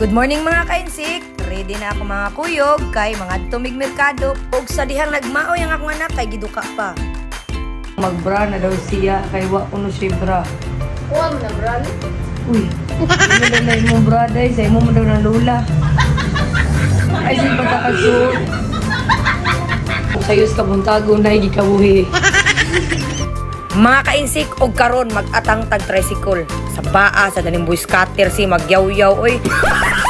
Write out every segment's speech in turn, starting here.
Good morning mga kainsik! Ready na ako mga kuyog kay mga tumig merkado ug sa dihang nagmao yang akong anak kay giduka pa. Magbra na daw siya kay wa kuno siya bra. Kuha mo na, Bran. Uy, ano na na imong bra day sa imo mo daw ng lula. Ay sin pagkakasuot. Sayos ka buntago na gikabuhi. Mga kainsik og karon mag-atang tag tricycle sa baa sa daning boy scatter si magyaw-yaw oy.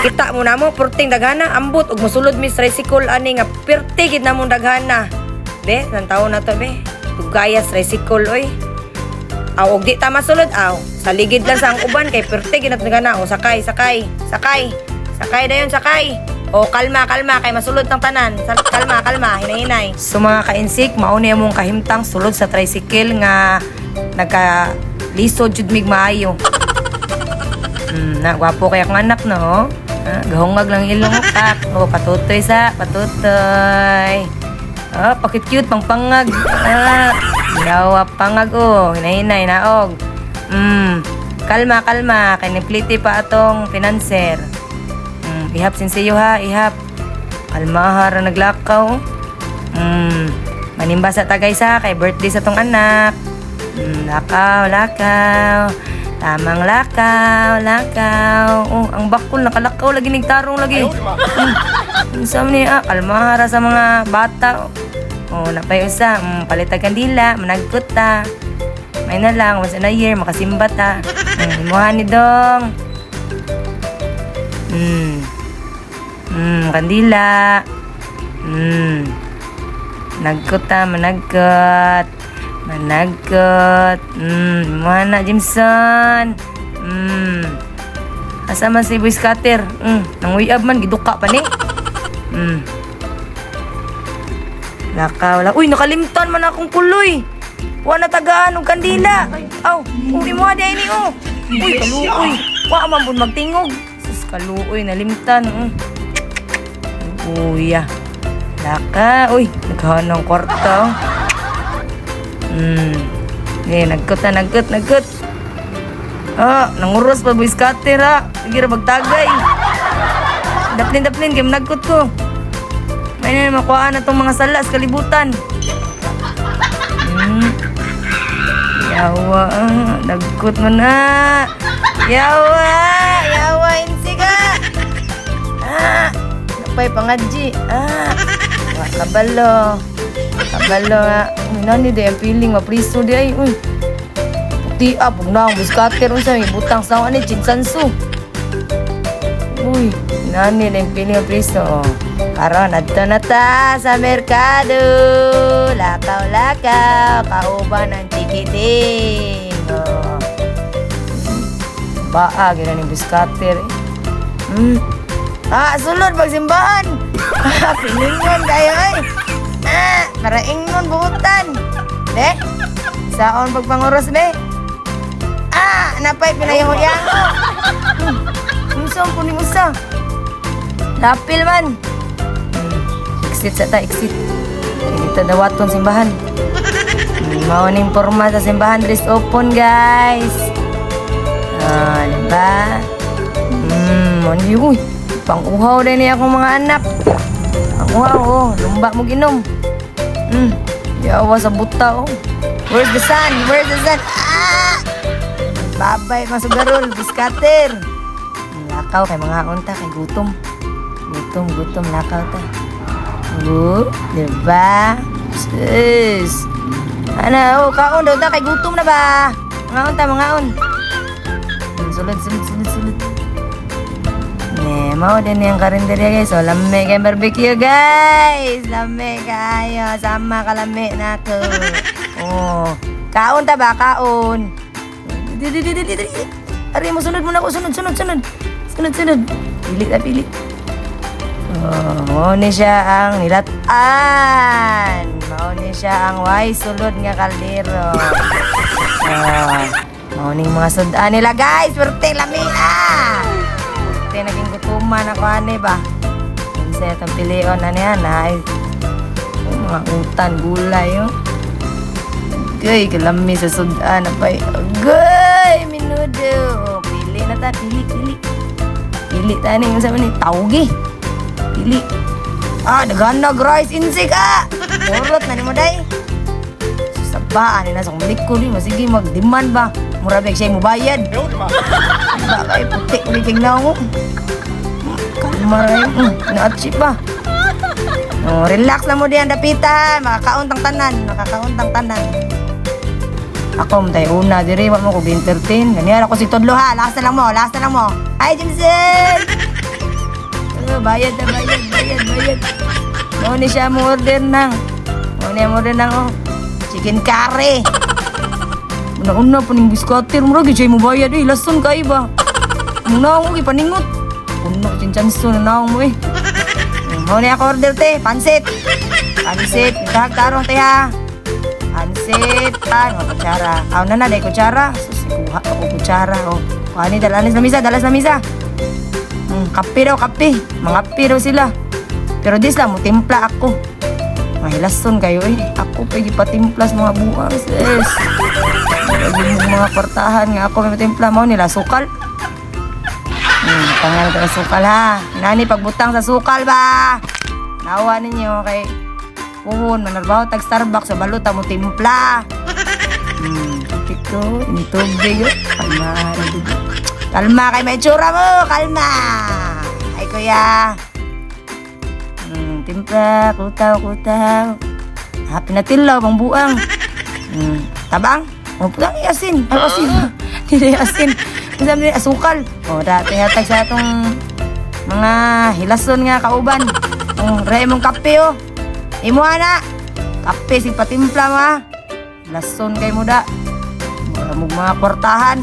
Kita mo na mo perting daghana ambot og mosulod mi sa tricycle ani nga perti gid na mo daghana. Be, nang taon na to be. Tugaya sa tricycle oy. Aw og di ta masulod aw. Sa ligid lang sa ang uban kay perti gid na daghana o sakay sakay sakay. Sakay dayon sakay. O kalma kalma kay masulod tang tanan. Kalma kalma hinay-hinay. So mga ka-insik, mao ni among kahimtang sulod sa tricycle nga nagka lisod jud mig maayo. Mm, na gwapo kaya kang anak no. Ah, gahungag lang ilong kak. O patutoy sa patutoy. Ah, pakit cute pang pangag. Ah, ginawa pangag oh, hinay-hinay naog. Mm, kalma kalma kay nipliti pa atong financer. Mm, ihap sinsiyo ha, ihap. Kalmahar ang naglakaw. Mm, manimba sa tagay sa kay birthday sa tong anak. Mm, lakaw, lakaw. Tamang lakaw, lakaw. Oh, ang bakol nakalakaw lagi nigtarong lagi. Unsa ni ah, kalmahara sa mga bata. Oh, napay usa, mm, palitag kandila, managkot ta. May na lang, once in a year, makasimba ta. Mm, ni dong. Mm. Mm, kandila. Mm. Nagkot ta, managkot. Managkot. Mm, mana Jimson. Mm. Asa man si Boy Scatter? Mm, nang uyab man giduka pa ni. Mm. La. Uy, nakalimtan man akong kuloy. Wa na tagaan og kandila. Aw, uri mo di ini oh. Uy, kaluoy. Wa man pud magtingog. Sus kaluoy nalimtan. Mm. Uya. Laka, uy, naghahan ng kwarta. Hmm. Eh, nagkot na, nagkot, nagkot. Ah, nanguros pa boy scatter ha. Sige magtagay. Daplin, daplin, game nagkot ko. May na makuhaan na tong mga salas, kalibutan. Hmm. Yawa, ah, nagkot mo na. Yawa, yawa, insi ka. Ah, napay pangadji. Ah, kabalo. Kabalo nga. Uy, nani di ang feeling, mapriso di ay. Uy, puti ah, pag buskater unsa may butang sa ani, chinsansu. Uy, nani di ang feeling, mapriso. Karon, na ta sa merkado. Lakaw, lakaw, kauban ng tikiting. Oh. Baa, gina ni buskater eh. Hmm. Ah, sulod pagsimbahan. Ah, piningon kayo ay. Ah, para ingon buutan. De, saon pagpanguros be. Ah, napay pinayang-yang. Hmm, unsa po ni usa? Lapil man. Hmm, exit sa ta, exit. Dito dawaton simbahan. Hmm, Mao ning porma sa simbahan dress open guys. Ah, diba? Hmm, mandi uy. Pang-uhaw din niya akong mga anak. Ang uhaw, oh. Lumba mo ginom. Hmm, yawa sa buta, oh. Where's the sun? Where's the sun? Ah! Babay, masugarol, biskater. Lakaw kay mga unta, kay gutom. Gutom, gutom, lakaw ta. Oh, diba? Sis. Ano, oh, kaon daw ta, kay gutom na ba? Mga unta, mga un. Hmm, Sulod, sulod, sulod, sulod. Ne, mau din yung karinderya guys. So, lame kayo barbecue guys. Lame kayo. Sama kalame na ko. Oh. Kaon ta ba? Kaon. Ari mo, sunod mo na ako. Sunod, sunod, sunod. Sunod, sunod. Pili na, pili. Oh, ni siya ang nilatan. Mao ni siya ang way sulod nga kaldero. Oh, mao ning mga sudan nila guys. Swerte lami ah. Swerte naging gutuman ako ani ba. Unsa itong pilion na niya na ay mga utan gulay oh. Gay, kalami sa sudan na pa. Gay, minudo. Oh, pili na ta, pili, pili. Pili Dili tani yung sa ni tawgi. Dili. Ah, naghanag rice insik ah. Murot na ni mo day. Sabaan ni nasa kumilik ko ni sige mag-demand ba. Mura bag siya mo bayad. Ba kay puti ko ni tignan mo. Rin. Mm, na-achieve ba? Oh, relax na mo diyan dapita. Makakauntang tanan, makakauntang tanan. Ako mo una diri wa mo ko entertain. Ganyan ako si Todlo ha. Last na lang mo, last na lang mo. Hi Jimson. Oh, bayad na bayad, bayad, bayad. Mo siya mo order nang. Mo ni mo order nang oh. Chicken curry. Una-una pa ning biskater mo siya mo bayad eh. Lason kay ba. Muna ako ipaningot. Puno chinchanso na mo eh. Mo ni ako order te, pansit. Pansit, dahag tarong te ha. Pansit, ah, mga kutsara. Aw na na, day kutsara. Sus, kuha ako kutsara. Oh. Kuha ni, dalas na misa, dalas na misa. Hmm, kape daw, kape. Mga kape daw sila. Pero dis lang, mo timpla ako. Mahilason kayo eh. Ako pa ipatimpla sa mga buwang, sis. Lagi mo mga kwartahan nga ako may timpla mo nila sukal. Hmm, pangalan ka sukal ha. Nani pagbutang sa sukal ba? Nawa ninyo kay Puhon, manarbaho tag Starbucks sa baluta mo timpla. Hmm, ito, initubig yun. Kalma. Kalma kay may tsura mo, kalma. Ay kuya. Hmm, timpla, kutaw, kutaw. Ha, pinatilaw, pang buang. Hmm, tabang. O, putang asin. Ay, asin. Hindi asin. Kasi ni asukal. O, dati hatag sa atong mga hilason nga kauban. Ang ray mong kape, oh. Imo ana. Kape si patimpla mo ha. Lason kay mo da. Wala mo mga kwartahan.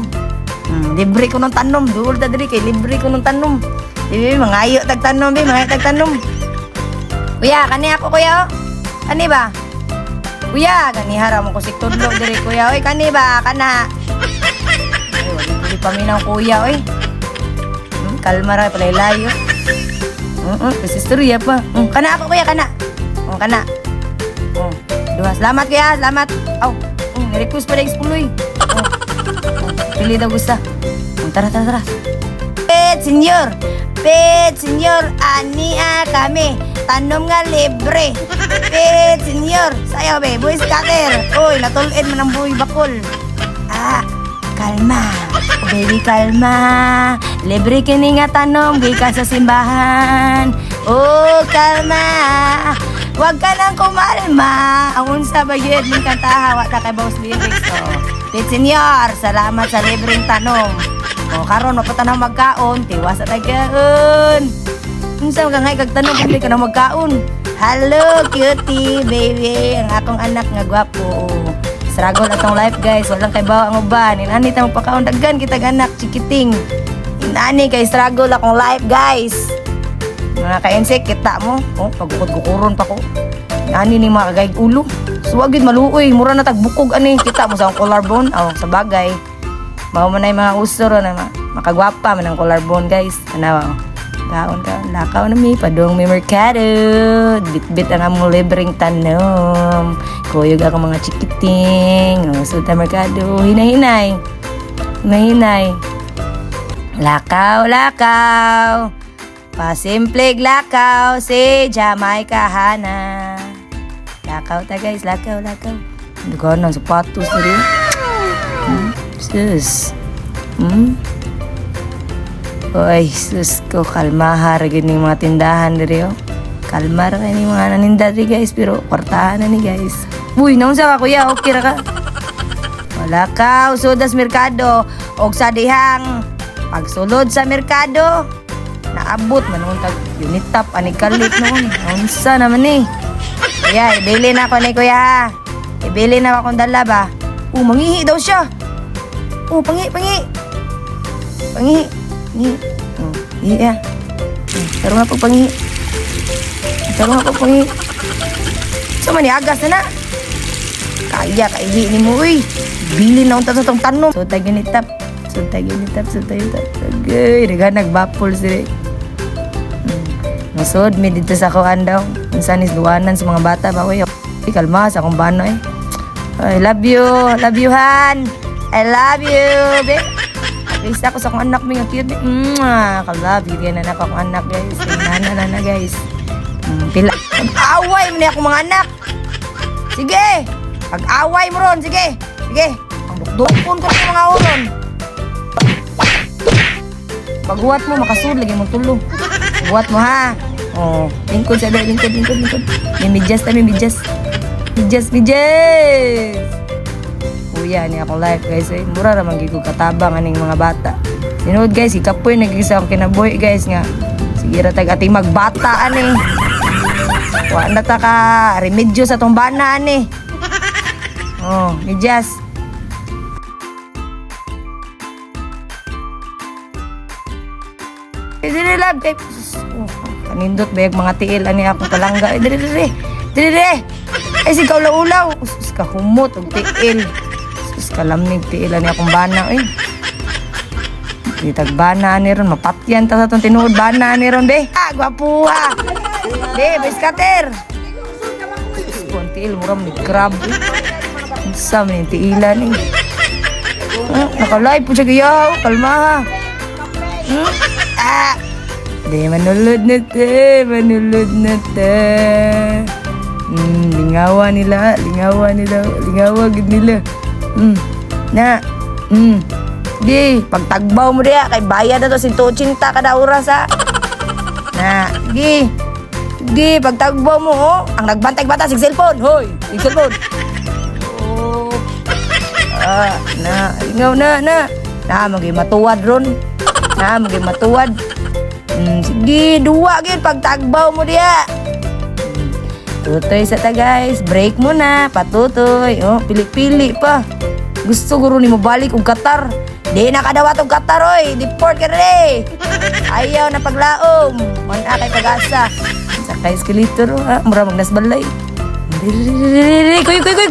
Hmm, libre ko ng tanom. Duol ta diri kay libre ko ng tanom. Di mga ayo tag tanom, bi mga tag tanom. Kuya, kani ako kuya oh. Kani ba? Kuya, kani hara mo ko si tudlo diri kuya. Oy, kani ba? Kana. Ay, wala pili pa minaw kuya oy. Hmm, kalma ra pala layo. Oo, kasi istorya pa. Hmm, kana ako kuya, kana. Oh, kana. Oh, duha. Salamat kuya, salamat. Aw, oh, request pa rin puloy. Oh, oh, pili daw gusto. Oh, tara, tara, tara. Pet, senyor. Pet, senyor. Ania kami. Tanom nga libre. Pet, senyor. Sayo, be. Boy scatter. Uy, natulid man ang buhay bakol. Ah, kalma. Oh, baby, kalma. Libre kini nga tanom. Ka sa simbahan. Oh, kalma. Huwag ka nang kumalma. Ang unsa ba yun ng kanta hawak na kay Boss Lyrics. Oh. Pit Senyor, salamat sa libreng tanong. O, karon mapata na magkaon, tiwas sa tagaon. Unsa ka nga kag tanong kung di ka na magkaon. Hello, cutie, baby. Ang akong anak nga gwapo. Struggle atong life, guys. Walang kay bawa ang uban. Inani ta magpakaon daggan kita anak chikiting. Inani kay struggle akong life, guys. Mga ka-insect, kita mo. Oh, pagkukod-kukuron pa ko. Nani ni mga kagayag ulo. Suwagid maluoy, mura na tagbukog ani. Kita mo sa collarbone. Oh, sa bagay. Mao man na mga usor na ma- makagwapa man ang collarbone, guys. Ano, oh. Kaon ka, lakaw na mi, padong mi merkado. Bit-bit ang among libreng tanom. Kuyog ako mga chikiting. Oh, so ta merkado, hinay-hinay. Hinay-hinay. Lakaw, lakaw. Pasimplig lakaw si Jamaica Hana. Lakaw ta guys, lakaw, lakaw. Ng sapatos na rin. Hmm? Sus. Hmm? Oy, sus ko, kalma ra gini mga tindahan diri oh. Kalma ra ni mga naninda diri guys, pero kwartahan na ni guys. Uy, naunsa ka kuya, okay ra ka? Wala ka, usod sa merkado. Og sa dihang pagsulod sa merkado, naabot man nung tag unit top ani kalit noon. Unsa naman ni? Kuya, ibili na ako ni kuya. Ibili na akong dala ba? Oh, mangihi daw siya. Oh, pangi, pangi. Pangi. Pangi. Oh, iya. Oh, taro nga po pangi. Taro nga po pangi. Sa man agas na na. Kaya kaihi ni mo, uy. Bili na unta tong tanom. So, tayo ganitap. So, tayo ganitap. So, tayo ganitap. Agay, naga nagbapol sila. Masod, may dito sa kuan daw. Minsan is luwanan sa mga bata ba? Uy, kalma sa akong bano eh. I love you. Love you, Han. I love you. Be. Isa ko sa akong anak mi nga cute. Mwah, kalab gid na anak akong anak guys. Tingnan na na guys. Mm, pila. Away mo ni ako mga anak. Sige. Pag-away mo ron, sige. Sige. Ang dukdukon ko ng mga uron. Paghuwat mo, makasud lagi mo tulong. Huwat mo ha. Oh, lingkod sa lingkod, lingkod, lingkod. May midyas tayo, may midyas. Midyas, midyas. Kuya, ni ako live guys. Eh. Mura ramang gigog katabang aning mga bata. Sinood guys, ikapoy nagigisa akong kinaboy guys nga. Sige ra tag ating magbata ani. Wa na ta ka remedyo sa tong bana ani. Oh, midyas. Eh, dili lang kay oh, kanindot bayag mga tiil ani akong palangga. Eh, dili dili. Dili dili. Ay si ulaw-ulaw. Sus ka humot og tiil. Sus ka lamig tiil ani akong bana eh. Di tagbana ni ron mapatyan ta sa tong tinuod bana ni ron be. Ah, gwapuha. Be, biskater. Sus, konti il muram ni grab. Unsa man yung tiilan eh. Ah, nakalive po siya gayaw. Kalma ha. Hmm? Ah! Di, manulod na te. Manulod na te. Hmm, lingawa nila. Lingawa nila. Lingawa gid nila. Hmm. Na. Hmm. Di, pagtagbaw mo diya. Kay bayad na to. Sinto cinta kada oras ha. Na. Di. Di, pagtagbaw mo oh. Ang nagbantay bata sig cellphone. Hoy, sig cellphone. Oh. Ah, na, ingaw na, na. Na, maging matuwad ron. Na, maging matuwad. Hmm, sige, duwa gyud pagtagbaw mo diya. Tutoy sa ta guys, break mo na, patutoy. Oh, pili-pili pa. Gusto guro ni mo balik og Qatar. Di na kadawat og Qatar oy, deport ka re. Ayaw na paglaom. Man kay pag-asa. Sakay escalator ha, mura. Diri, diri, diri, diri, kuy, kuy, kuy.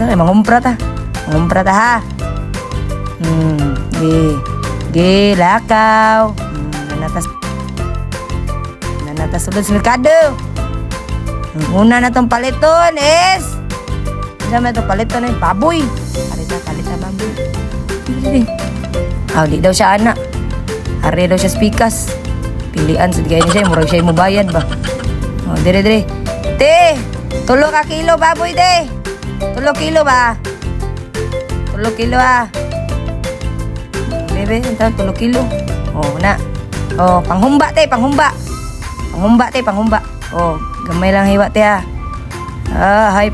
Nah, mangumpra ta. Mangumpra ta ha. Hmm, gi. Gi, lakaw. Hmm, nanatas. Nanatas sulod sa merkado. Ang una na tong paliton is... Ano na itong paliton ay baboy. Palita, palita, baboy. Dili. Ah, di daw siya anak. Hari daw siya spikas. Pilian sa gaya niya siya, murag siya mo bayad ba. Oh, dire dire. Te, tulo ka kilo baboy te. Tulo kilo ba? Tulo kilo ah. Bebe, ito, tulo kilo. Oh, na. Oh, panghumba te, panghumba. Panghumba te, panghumba. Oh, gamay lang hiwa ha. Ah, hay.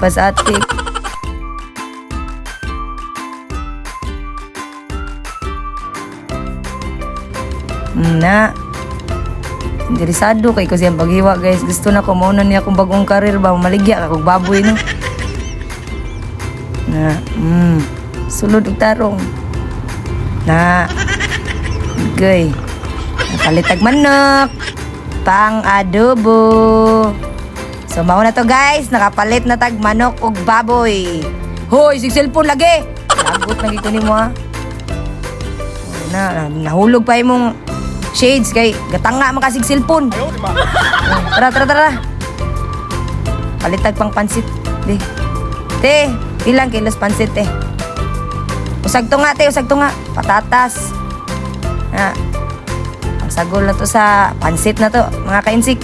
Mm, Na. Interesado kay ko siyang paghiwa guys. Gusto na ko mauna niya akong bagong karir ba. Maligya ka kog baboy no. Na, mm, sulod og tarong. Na, gay. Napalitag manok. Pang adobo. So, mao na to guys. Nakapalit na tag manok og baboy. Hoy, sig cellphone lagi. Lagot lagi ko nimo ha. Na, na, nahulog pa imong shades kay gatanga makasig cellphone. Oh, Tara, tara, tara. Palitag pang pansit. Di. Te, ilang kilos pansit te? Usag to nga te, usag to nga. Patatas. Na. Ang sagol na to sa pansit na to, mga kainsik.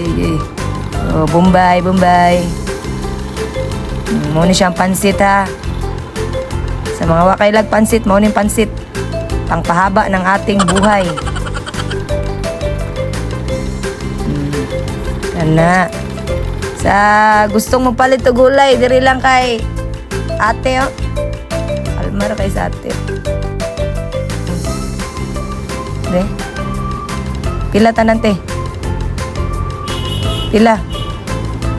Sige. Oh, Bombay. Mm, Muna siyang pansit ha. Sa mga wakailag pansit, maunin pansit. Pangpahaba ng ating buhay. Hmm. Yan na. Sa gustong magpalit og gulay, diri lang kay ate oh. Almar kay sa ate. De. Pila tanan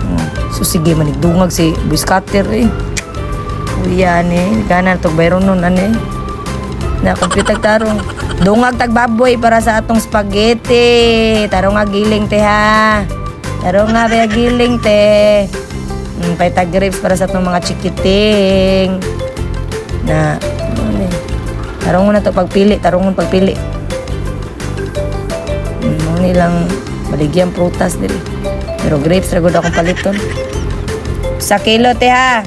Hmm. So sige manigdungag si Biscatter eh. Uya ni, kana tog bayron nun ani. Na kompyutag tarong. Dungag tag baboy para sa atong spaghetti. Tarong nga giling te ha. Tarong nga ba giling te. Mm, pay tag grapes para sa atong mga chikiting. Na ano ni. Tarong na to pagpili, tarong mo pagpili. Mo nilang baligyan prutas diri. Pero grapes ra gud akong paliton. Sa kilo te ha.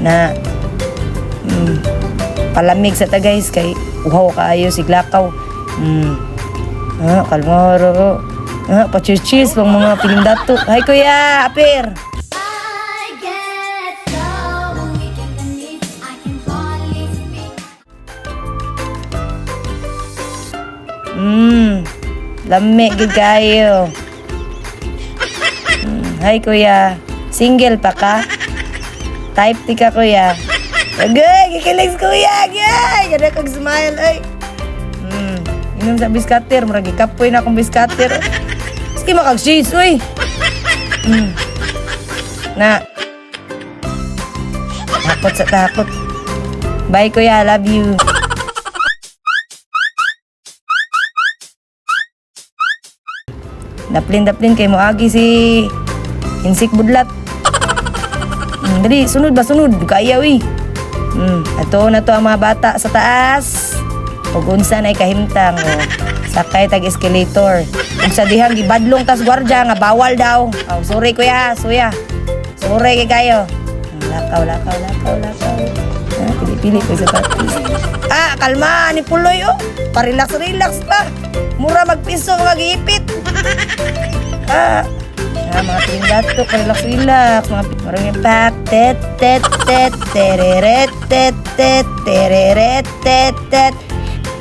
Na Mm. Palamig sa ta guys kay uhaw kaayo si Glakaw. Mm. Ah, kalmaro. Ah, pa-cheers pang mga pilindato. Hay kuya, apir. I get so Hay kuya, single pa ka? Type ti ka kuya. Agay, kikilig kuya, agay. Ganda kag smile, ay. Mm. Inom sa biskater, maragi kapoy na akong biskater. Sige makag sheets, uy. Mm. Na. Takot sa takot. Bye kuya, love you. Daplin-daplin kay mo agi si Insik Budlat. Hmm, dali, sunod ba sunod? Kaya wi. Hmm, ato na to ang mga bata sa taas. Ug unsa na kahimtang o sakay tag escalator. Ug sa dihang gibadlong tas gwardiya nga bawal daw. Oh, sorry kuya, suya. Sorry kay kayo. Hmm, Lakaw, lakaw, lakaw, lakaw. Ah, pili-pili ko sa patis. Ah, kalma ni Puloy oh. Pa-relax-relax pa. Mura magpiso mga giipit. Ah, ah mga tindato, relax-relax. Mga marami pak, tet, tet, tet, tereret, tet, tet, tereret, tet, tet,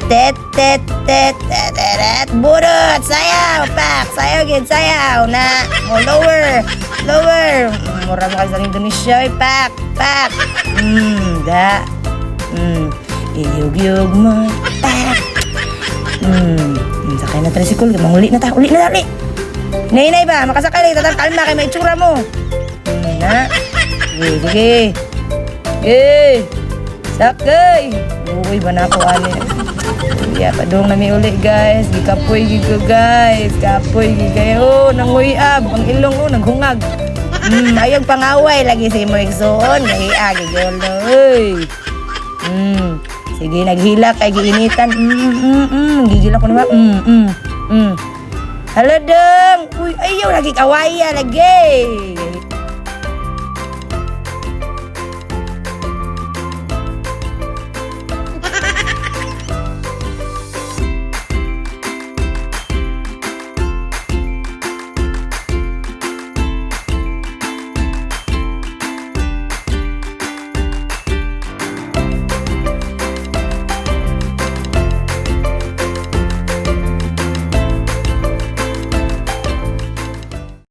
tet, tet, tet, tereret, burot, sayaw, pak, sayaw, gid, sayaw, na, mo, lower, lower. Mm, Mura mo sa Indonesia, eh, pak, pak. Hmm, da. Hmm, iyog-yog mo, pak. Hmm, sakay na tricycle, manguli na ta, uli na ta, uli. Nay-nay ba? Makasakay lang. Tatang kalma kay may itsura mo. Hmm, na. Sige, sige. Sige. Sakay. Uy, ba na ako, ani. Yeah, padung na mi uli, guys. Gikapoy gid ko, guys. Kapoy gid kayo. Oh, nanguyab. Ang ilong, oh, naghungag. Hmm, ayog pangaway. Lagi si mo igsoon. Gahiya, gigolo. Uy. Hmm. Sige, naghila kay giinitan. Mm, mm, mm, mm. Gigil ako naman. Mm, mm, mm. Hala dong.